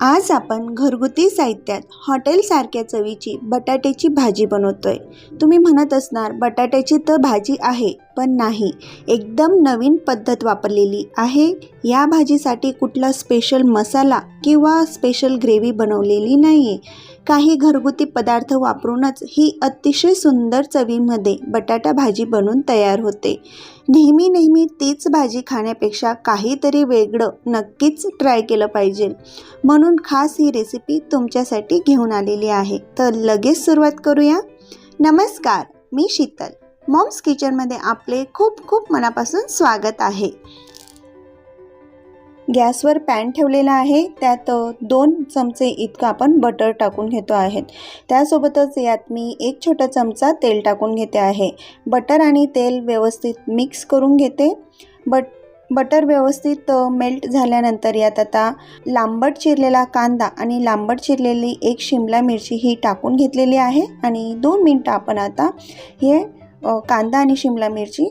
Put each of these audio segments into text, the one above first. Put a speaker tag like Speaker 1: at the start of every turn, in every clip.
Speaker 1: आज आपण घरगुती साहित्यात हॉटेलसारख्या चवीची बटाट्याची भाजी बनवतोय. तुम्ही म्हणत असणार बटाट्याची तर भाजी आहे पण नाही. एकदम नवीन पद्धत वापरलेली आहे. या भाजीसाठी कुठला स्पेशल मसाला किंवा स्पेशल ग्रेव्ही बनवलेली नाही आहे काही घरगुती पदार्थ वापरूनच ही अतिशय सुंदर चवीमध्ये बटाटा भाजी बनून तयार होते. नेहमी नेहमी तीच भाजी खाण्यापेक्षा काहीतरी वेगळं नक्कीच ट्राय केलं पाहिजे. म्हणून खास ही रेसिपी तुमच्यासाठी घेऊन आलेली आहे. तर लगेच सुरुवात करूया. नमस्कार मी शीतल. मॉम्स किचनमध्ये आपले खूप खूप मनापासून स्वागत आहे. गॅसवर पॅन ठेवलेला आहे. त्यात दोन चमचे इतकं आपण बटर टाकून घेतो आहेत. त्यासोबतच यात मी एक छोटा चमचा तेल टाकून घेते आहे. बटर आणि तेल व्यवस्थित मिक्स करून घेते. बट बटर व्यवस्थित मेल्ट झाल्यानंतर यात आता लांबट चिरलेला कांदा आणि लांबट चिरलेली एक शिमला मिरची ही टाकून घेतलेली आहे. आणि दोन मिनटं आपण आता हे कांदा आणि शिमला मिरची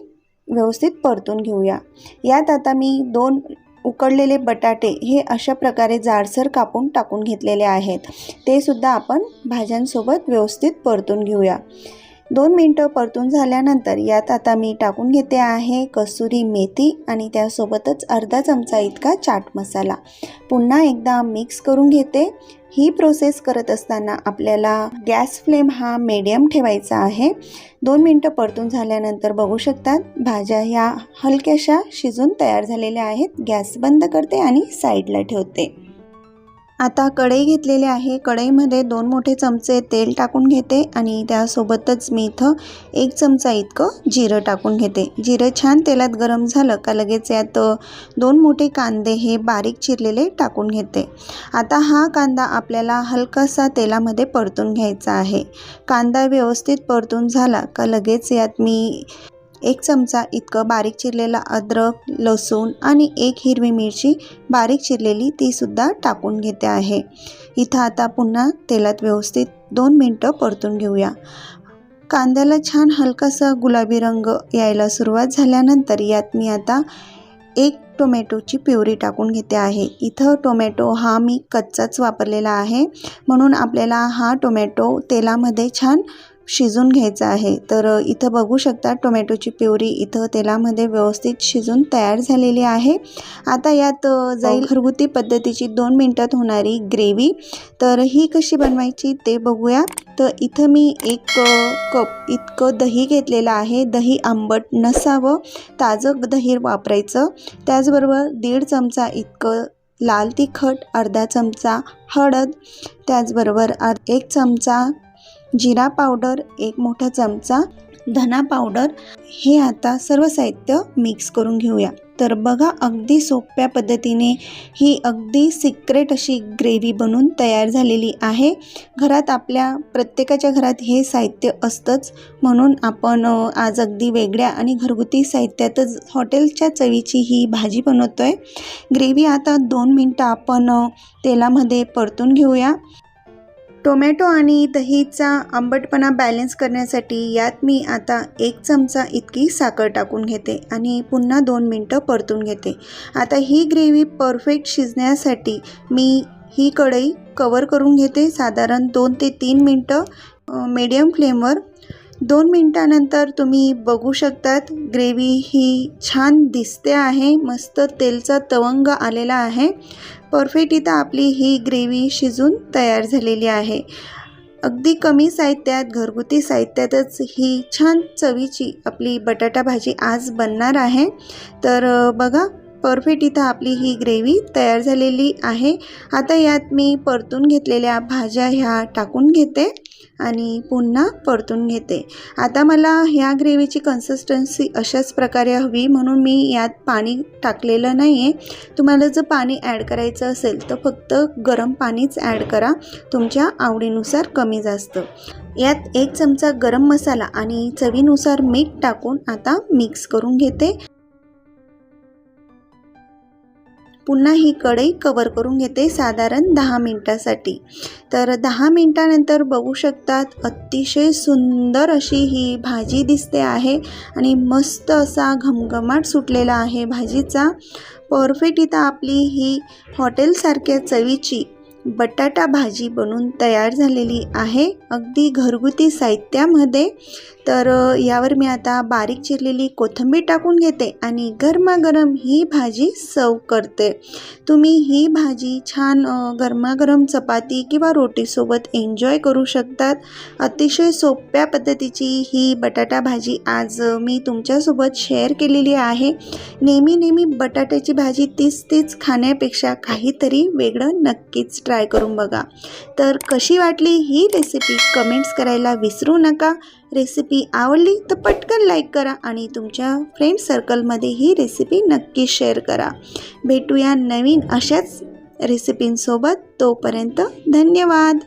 Speaker 1: व्यवस्थित परतून घेऊया. यात आता मी दोन उकडलेले बटाटे हे अशा प्रकारे जाडसर कापून टाकून घेतलेले आहेत. ते सुद्धा आपण भाज्यांसोबत व्यवस्थित परतून घेऊया. दोन मिनटं परतून झाल्यानंतर यात आता मी टाकून घेते आहे कसुरी मेथी आणि त्यासोबतच अर्धा चमचा इतका चाट मसाला. पुन्हा एकदा मिक्स करून घेते. ही प्रोसेस करत असताना आपल्याला गॅस फ्लेम हा मीडियम ठेवायचा आहे. दोन मिनटं परतून झाल्यानंतर बघू शकतात भाज्या ह्या हलक्याशा शिजून तयार झालेल्या आहेत. गॅस बंद करते आणि साईडला ठेवते. आता कढई घेतलेली आहे. कढईमध्ये दोन मोठे चमचे तेल टाकून घेते आणि त्यासोबतच मी इथं एक चमचा इतकं जिरं टाकून घेते. जिरं छान तेलात गरम झालं का लगेच यात दोन मोठे कांदे हे बारीक चिरलेले टाकून घेते. आता हा कांदा आपल्याला हलकासा तेलामध्ये परतून घ्यायचा आहे. कांदा व्यवस्थित परतून झाला का लगेच यात मी एक चमचा इतकं बारीक चिरलेला अद्रक लसूण आणि एक हिरवी मिरची बारीक चिरलेली तीसुद्धा टाकून घेते आहे. इथं आता पुन्हा तेलात व्यवस्थित दोन मिनटं परतून घेऊया. कांद्याला छान हलकासा गुलाबी रंग यायला सुरुवात झाल्यानंतर यात मी आता एक टोमॅटोची प्युरी टाकून घेते आहे. इथं टोमॅटो हा मी कच्चाच वापरलेला आहे. म्हणून आपल्याला हा टोमॅटो तेलामध्ये छान शिजून घ्यायचा आहे. तर इथं बघू शकता टोमॅटोची प्युरी इथं तेलामध्ये व्यवस्थित शिजून तयार झालेली आहे. आता यात जाईल घरगुती पद्धतीची दोन मिनटात होणारी ग्रेव्ही. तर ही कशी बनवायची ते बघूया. तर इथं मी एक कप इतकं दही घेतलेलं आहे. दही आंबट नसावं. ताजं दही वापरायचं. त्याचबरोबर दीड चमचा इतकं लाल तिखट अर्धा चमचा हळद. त्याचबरोबर एक चमचा जिरा पावडर एक मोठा चमचा धना पावडर हे आता सर्व साहित्य मिक्स करून घेऊया. तर बघा अगदी सोप्या पद्धतीने ही अगदी सिक्रेट अशी ग्रेव्ही बनून तयार झालेली आहे. घरात आपल्या प्रत्येकाच्या घरात हे साहित्य असतंच. म्हणून आपण आज अगदी वेगळ्या आणि घरगुती साहित्यातच हॉटेलच्या चवीची ही भाजी बनवतो आहे ग्रेव्ही आता दोन मिनटं आपण तेलामध्ये परतून घेऊया. टोमॅटो आणि दहीचा आंबटपणा बॅलन्स करण्यासाठी यात मी आता एक चमचा इतकी साखर टाकून घेते आणि पुन्हा दोन मिनटं परतून घेते. आता ही ग्रेव्ही परफेक्ट शिजण्यासाठी मी ही कढई कवर करून घेते. साधारण दोन ते तीन मिनटं मीडियम फ्लेमवर दोन मिनटानंतर तुम्ही बघू शकतात ग्रेव्ही ही छान दिसते आहे मस्त तेलचा तवंग आलेला आहे. परफेक्ट इथं आपली ही ग्रेव्ही शिजून तयार झालेली आहे. अगदी कमी साहित्यात घरगुती साहित्यातच ही छान चवीची आपली बटाटा भाजी आज बनणार आहे. तर बघा परफेक्ट इथं आपली ही ग्रेव्ही तयार झालेली आहे. आता यात मी परतून घेतलेल्या भाज्या ह्या टाकून घेते आणि पुन्हा परतून घेते. आता मला ह्या ग्रेव्हीची कन्सिस्टन्सी अशाच प्रकारे हवी म्हणून मी यात पाणी टाकलेलं नाही आहे तुम्हाला जर पाणी ॲड करायचं असेल तर फक्त गरम पाणीच ॲड करा. तुमच्या आवडीनुसार कमी जास्त. यात एक चमचा गरम मसाला आणि चवीनुसार मीठ टाकून आता मिक्स करून घेते. पुन्हा ही कढई कवर करून घेते साधारण दहा मिनटासाठी. तर दहा मिनटानंतर बघू शकतात अतिशय सुंदर अशी ही भाजी दिसते आहे आणि मस्त असा घमघमाट सुटलेला आहे भाजीचा. परफेक्ट इथं आपली ही हॉटेलसारख्या चवीची बटाटा भाजी बनून तयार झालेली आहे. अगदी घरगुती साहित्यामध्ये. तर यावर मी आता बारीक चिरलेली कोथिंबीर टाकून घेते आणि गरमागरम ही भाजी सर्व करते. तुम्ही ही भाजी छान गरमागरम चपाती किंवा रोटीसोबत एन्जॉय करू शकतात. अतिशय सोप्या पद्धतीची ही बटाटा भाजी आज मी तुमच्यासोबत शेअर केलेली आहे. नेहमी नेहमी बटाट्याची भाजी तीच तीच खाण्यापेक्षा काहीतरी वेगळं नक्कीच ट्राय करून बघा. तर कशी वाटली ही रेसिपी कमेंट्स करायला विसरू नका. रेसिपी आवडली तर पटकन लाईक करा आणि तुमच्या फ्रेंड सर्कलमध्ये ही रेसिपी नक्की शेअर करा. भेटूया नवीन अशाच रेसिपींसोबत तोपर्यंत धन्यवाद.